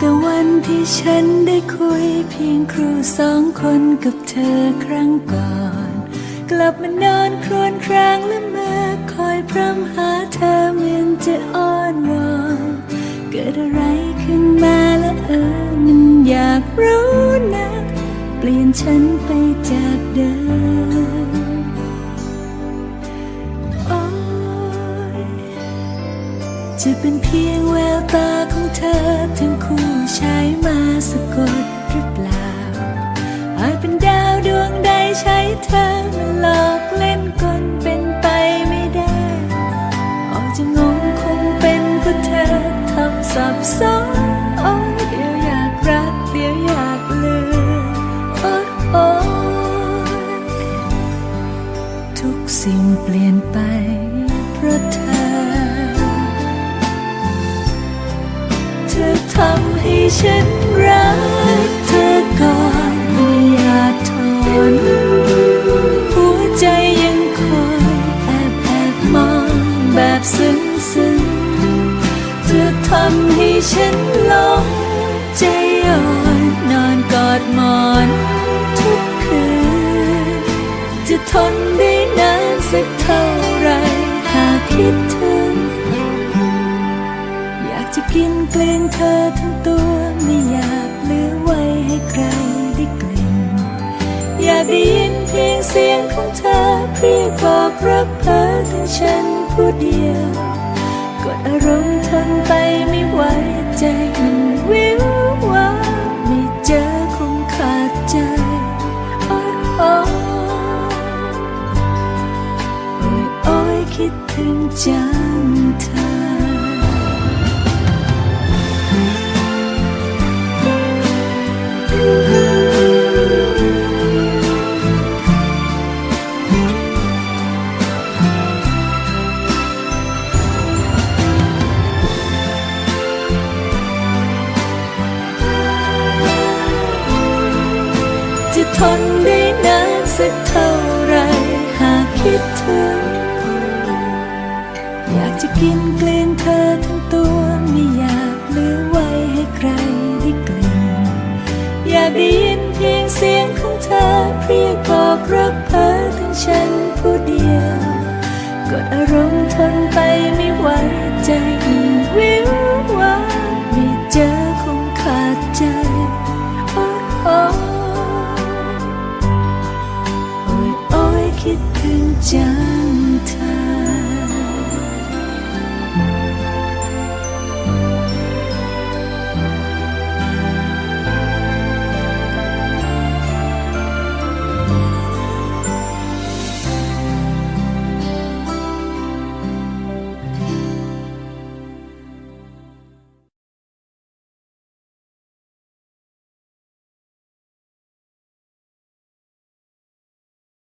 แต่วันที่ฉันได้คุยเพียงครูสองคนกับเธอครั้งก่อน กลับมานอนครวญครางและเมื่อคอยพร่ำหาเธอเหมือนจะอ้อนวอนเกิดอะไรขึ้นมาและเออมันอยากรู้นะ เปลี่ยนฉันไปจากเดิม จะเป็นเพียงแววตาของเธอทั้งคู่ใช้มาสะกดหรือเปล่าอาจเป็นดาวดวงใดใช้เธอมาหลอกเล่นกลเป็นไปไม่ได้ออกจะงงคงเป็นเพราะเธอทำสับสนโอ้เดี๋ยวอยากรักเดี๋ยวอยากลืมโอ๊ยโอ๊ยทุกสิ่งเปลี่ยนไป ทำให้ฉันรักเธอก่อนไม่อาจทนหัวใจยังคอยแอบแอบมองแบบซึ้งซึ้งเธอทำให้ฉันหลงใจอ่อนนอนกอดหมอนทุกคืน จะทนได้นานสักเท่าไรหากคิดถึงอ กจะกินกลืนเธอทั้งตัวไม่อยากเหลือไว้ให้ใครได้กลิ่น อยากได้ยินเพียงเสียงของเธอเรียกบอกรักเพ้อถึงฉันผู้เดียวกดอารมณ์ทนไปไม่ไหวใจมันวิววาไม่เจอคงขาดใจโอ๊ยโอ๊ยโอ๊ยโอ๊ยคิดถึงจังเธอ ทนได้นานสักเท่าไรหากคิดถึง อยากจะกินกลืนเธอทั้งตัวไม่อยากเหลือไว้ให้ใครได้กลิ่นอยากได้ยินเพียงเสียงของเธอเพียบอกรักเธอทั้งฉันผู้เดียว กดอารมณ์ทนไปไม่ไหวใจวิววาไม่เจอคงขาดใจ oh, oh. kitten jump.